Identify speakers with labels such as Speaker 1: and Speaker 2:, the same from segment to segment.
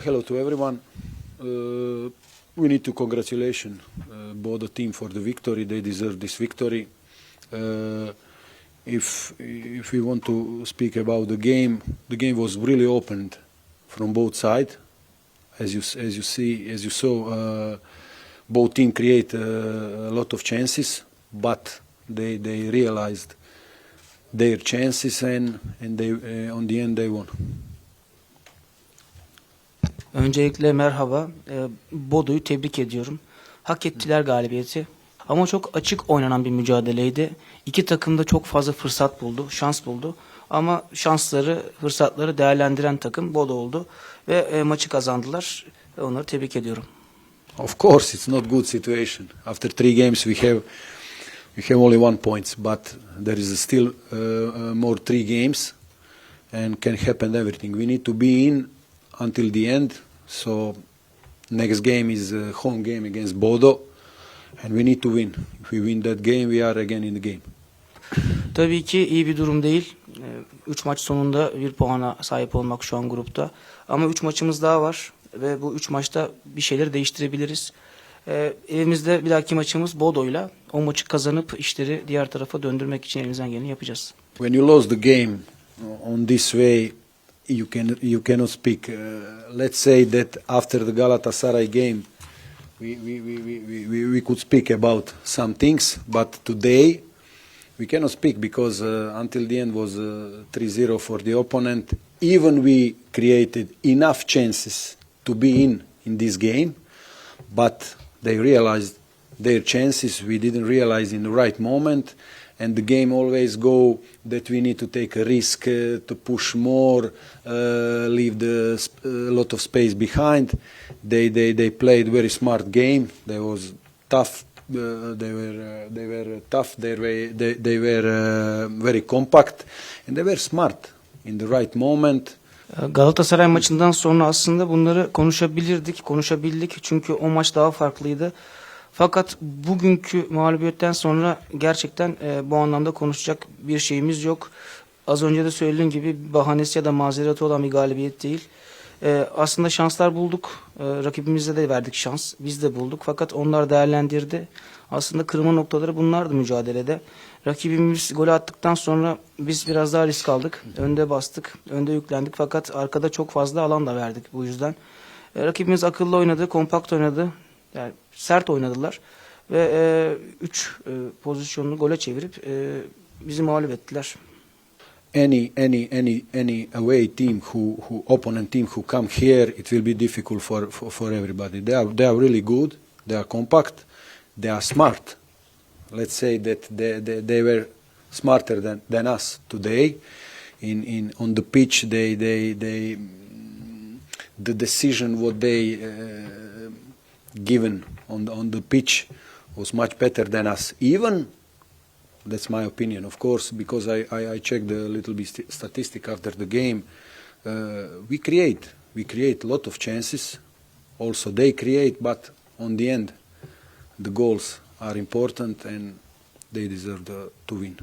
Speaker 1: hello to everyone. Uh, we need to congratulation uh, both the team for the victory. They deserve this victory. Uh, if if we want to speak about the game, the game was really opened from both sides. As you as you see as you saw, uh, both team create uh, a lot of chances, but they they realized their chances and and they uh, on the end they won.
Speaker 2: Öncelikle merhaba. Ee, Bodo'yu tebrik ediyorum. Hak ettiler galibiyeti. Ama çok açık oynanan bir mücadeleydi. İki takım da çok fazla fırsat buldu, şans buldu. Ama şansları, fırsatları değerlendiren takım Bodo oldu. Ve e, maçı kazandılar. Ve onları tebrik ediyorum.
Speaker 1: Of course, it's not good situation. After three games, we have we have only one points, but there is still uh, uh, more three games, and can happen everything. We need to be in until the end. So next game is a home game against Bodo, and we need to win. If we win that game, we are again in the game.
Speaker 2: Tabii ki iyi bir durum değil. 3 maç sonunda bir puana sahip olmak şu an grupta. Ama 3 maçımız daha var ve bu 3 maçta bir şeyleri değiştirebiliriz. Ee, evimizde bir dahaki maçımız Bodo'yla. O maçı kazanıp işleri diğer tarafa döndürmek için elimizden geleni yapacağız.
Speaker 1: when you lose the game on this way, you can you cannot speak. Uh, let's say that after the Galatasaray game, we we, we, we, we, we could speak about some things, but today we cannot speak because uh, until the end was uh, 3-0 for the opponent. Even we created enough chances to be in in this game, but they realized their chances. We didn't realize in the right moment, and the game always go that we need to take a risk uh, to push more, uh, leave the sp- a lot of space behind. They they they played very smart game. They was tough. Uh, they were uh, they were tough. They were they, they were uh, very compact, and they were smart in the right moment.
Speaker 2: Ee, Galatasaray maçından sonra aslında bunları konuşabilirdik, konuşabildik. Çünkü o maç daha farklıydı. Fakat bugünkü mağlubiyetten sonra gerçekten e, bu anlamda konuşacak bir şeyimiz yok. Az önce de söylediğim gibi bahanesi ya da mazereti olan bir galibiyet değil. E, aslında şanslar bulduk. E, rakibimize de verdik şans. Biz de bulduk. Fakat onlar değerlendirdi. Aslında kırılma noktaları bunlardı mücadelede. Rakibimiz golü attıktan sonra biz biraz daha risk aldık. Önde bastık, önde yüklendik. Fakat arkada çok fazla alan da verdik bu yüzden. E, rakibimiz akıllı oynadı, kompakt oynadı. Yani sert oynadılar. Ve 3 e, pozisyonunu gole çevirip e, bizi mağlup ettiler.
Speaker 1: any any any any away team who, who opponent team who come here it will be difficult for, for, for everybody they are they are really good they are compact they are smart let's say that they, they, they were smarter than, than us today in, in on the pitch they they they mm, the decision what they uh, given on the, on the pitch was much better than us even that's my opinion, of course, because I, I, I checked a little bit st- statistic after the game. Uh, we create, we create a lot of chances. Also, they create, but on the end, the goals are important and they deserve the, to win.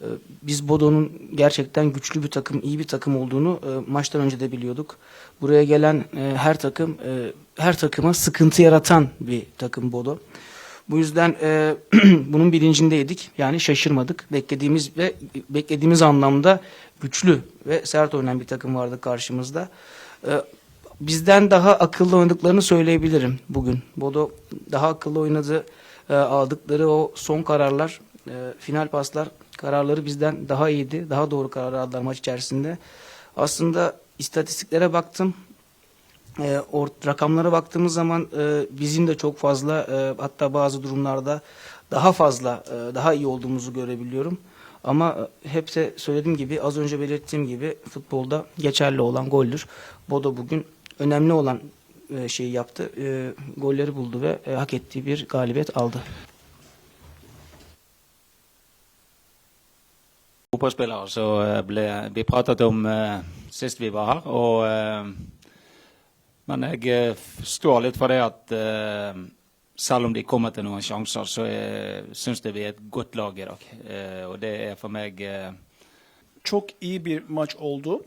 Speaker 2: E, Biz Bodo'nun gerçekten güçlü bir takım, iyi bir takım olduğunu e, maçtan önce de biliyorduk. Buraya gelen e, her takım, e, her takıma sıkıntı yaratan bir takım Bodo. Bu yüzden bunun bilincindeydik. Yani şaşırmadık. Beklediğimiz ve beklediğimiz anlamda güçlü ve sert oynayan bir takım vardı karşımızda. Bizden daha akıllı oynadıklarını söyleyebilirim bugün. Bodo daha akıllı oynadı. Aldıkları o son kararlar, e, final paslar kararları bizden daha iyiydi. Daha doğru karar aldılar maç içerisinde. Aslında istatistiklere baktım. E, or, rakamlara baktığımız zaman e, bizim de çok fazla e, hatta bazı durumlarda daha fazla e, daha iyi olduğumuzu görebiliyorum. Ama e, hep de söylediğim gibi az önce belirttiğim gibi futbolda geçerli olan goldür. Bodo bugün önemli olan e, şeyi yaptı. E, golleri buldu ve e, hak ettiği bir galibiyet aldı.
Speaker 3: Fotballspillere så eh, ble vi pratet om eh, sist vi var her. Og, men jeg forstår litt for det at selv om de kommer til noen sjanser, så syns jeg vi er et godt lag i dag. Og det er for meg
Speaker 4: Çok iyi bir maç oldu.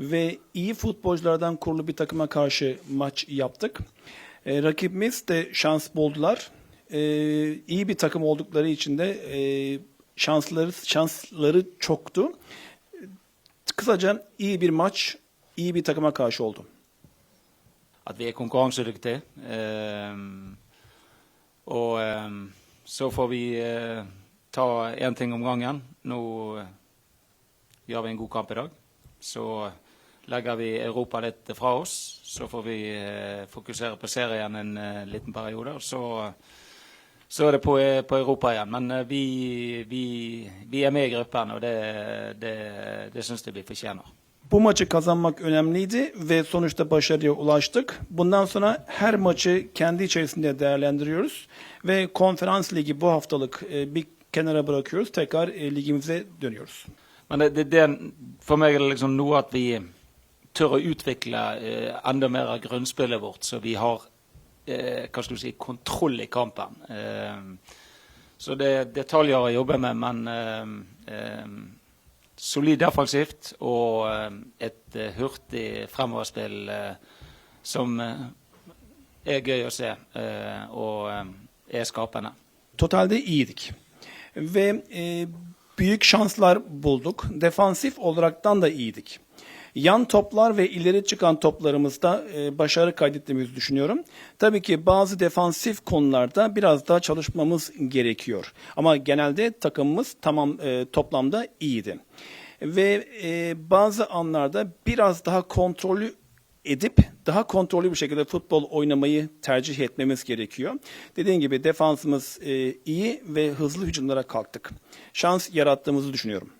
Speaker 4: ve iyi futbolculardan kurulu bir takıma karşı maç yaptık. E, rakibimiz de şans buldular. E, iyi bir takım oldukları için de e, şansları şansları çoktu. Kısaca iyi bir maç, iyi bir takıma karşı oldu.
Speaker 3: At vi er konkurransedyktige. Um, og um, så får vi uh, ta én ting om gangen. Nå uh, gjør vi en god kamp i dag. Så legger vi Europa litt fra oss. Så får vi uh, fokusere på serien en uh, liten periode. Og så, så er det på, eh, på Europa igjen. Men eh, vi, vi, vi er med i gruppen, og det, det, det syns jeg vi fortjener.
Speaker 4: Bu maçı kazanmak önemliydi ve sonuçta başarıya ulaştık. Bundan sonra her maçı kendi içerisinde değerlendiriyoruz ve konferans ligi bu haftalık e, bir kenara bırakıyoruz. Tekrar ligimize dönüyoruz.
Speaker 3: Men det, det, det, for meg er det liksom noe at vi tør å utvikle eh, enda mer av grunnspillet vårt, så vi har eh, hva skal du si, kontroll i kampen. Eh, så det er detaljer å jobbe med, men eh, eh, solid defensivt og eh, et eh, hurtig fremoverspill som er gøy å se og er skapende.
Speaker 4: Totalde iyiydik ve e, büyük şanslar bulduk. Defansif olaraktan da iyiydik. Yan toplar ve ileri çıkan toplarımızda e, başarı kaydettiğimizi düşünüyorum. Tabii ki bazı defansif konularda biraz daha çalışmamız gerekiyor. Ama genelde takımımız tamam e, toplamda iyiydi. Ve e, bazı anlarda biraz daha kontrollü edip daha kontrollü bir şekilde futbol oynamayı tercih etmemiz gerekiyor. Dediğim gibi defansımız e, iyi ve hızlı hücumlara kalktık. Şans yarattığımızı düşünüyorum.